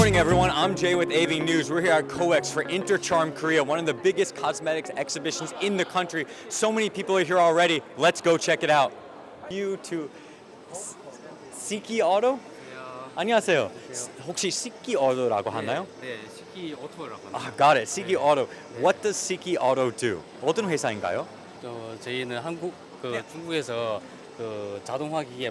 everyone, I'm Jay with AV News. We're here at COEX for Intercharm Korea, one of the biggest cosmetics exhibitions in the country. So many people are here already. Let's go check it out. You to S- Siki Auto? 안녕하세요. 혹시 Siki Auto라고 하나요? 네, 식기 오토라고 합니다. 아, got it. Siki Auto. What does Siki Auto do? 어떤 회사인가요? 어, 저희는 한국 그 네. 중국에서 그 자동화 기계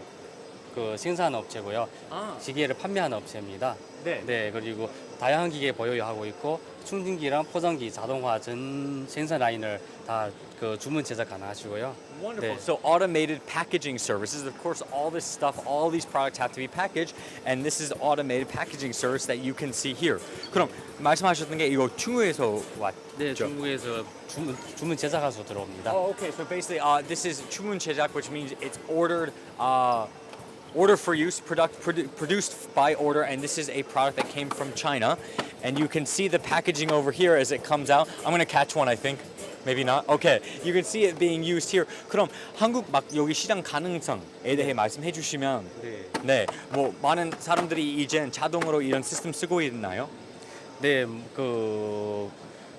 그 생산 업체고요. 아. 기계를 판매하는 업체입니다. 네. 네, 그리고 다양한 기계 보유하고 있고 충전기랑 포장기 자동화 전 생산 라인을 다 그 주문 제작 가능하시고요. Wonderful. 네. So automated packaging services. Of course, all this stuff, all these products have to be packaged, and this is automated packaging service that you can see here. 그럼 말씀하셨던 게 이거 중국에서 왔죠? 네, 중국에서 주문 주문 제작해서 들어옵니다. Oh, okay. So basically, uh, this is 주문 제작, which means it's ordered, uh, order for use, product produ- produced by order, and this is a product that came from China. And you can see the packaging over here as it comes out. I'm gonna catch one, I think. Maybe not. Okay. You can see it being used here. 그럼 한국 막 여기 시장 가능성에 대해 말씀해 주시면 네. 네, 뭐 많은 사람들이 이제 자동으로 이런 시스템 쓰고 있나요? 네, 그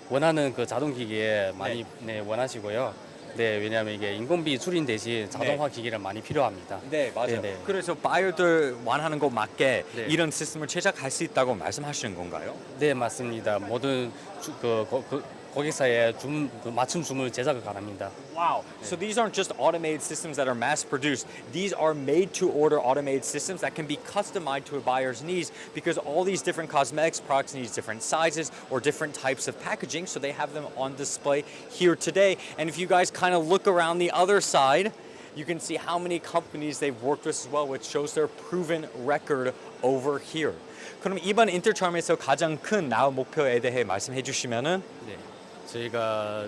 원하는 그 자동 기계 많이 네, 원하시고요. 네, 왜냐하면 이게 인건비 줄인 대신 자동화 기계를 많이 필요합니다. 네, 맞아요. 네, 네. 그래서 바이어들 원하는 거 맞게 네. 이런 시스템을 제작할 수 있다고 말씀하시는 건가요? 네, 맞습니다. 모든 주, 그, 고, 그 고객사의 주, 그 맞춤 주문 제작을 가능합니다. Wow. So these aren't just automated systems that are mass produced. These are made to order automated systems that can be customized to a buyer's needs because all these different cosmetics products need different sizes or different types of packaging. So they have them on display here today. And if you guys kind of look around the other side, you can see how many companies they've worked with as well, which shows their proven record over here. 그럼 이번 인터charm에서 가장 큰 나우 목표에 대해 말씀해 주시면은 네, 저희가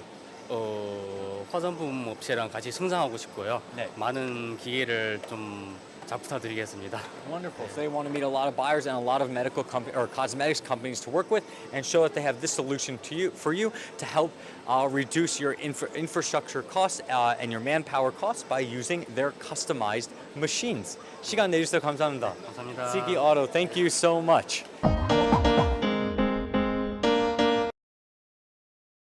어, 화장품 업체랑 같이 성장하고 싶고요. 네. 많은 기회를 좀 잘 부탁드리겠습니다. Wonderful. So they want to meet a lot of buyers and a lot of medical comp- or cosmetics companies to work with, and show that they have this solution to you for you to help uh, reduce your infra- infrastructure costs uh, and your manpower costs by using their customized machines. 시간 내주셔서 감사합니다. 감사합니다. Siki Auto, thank you so much.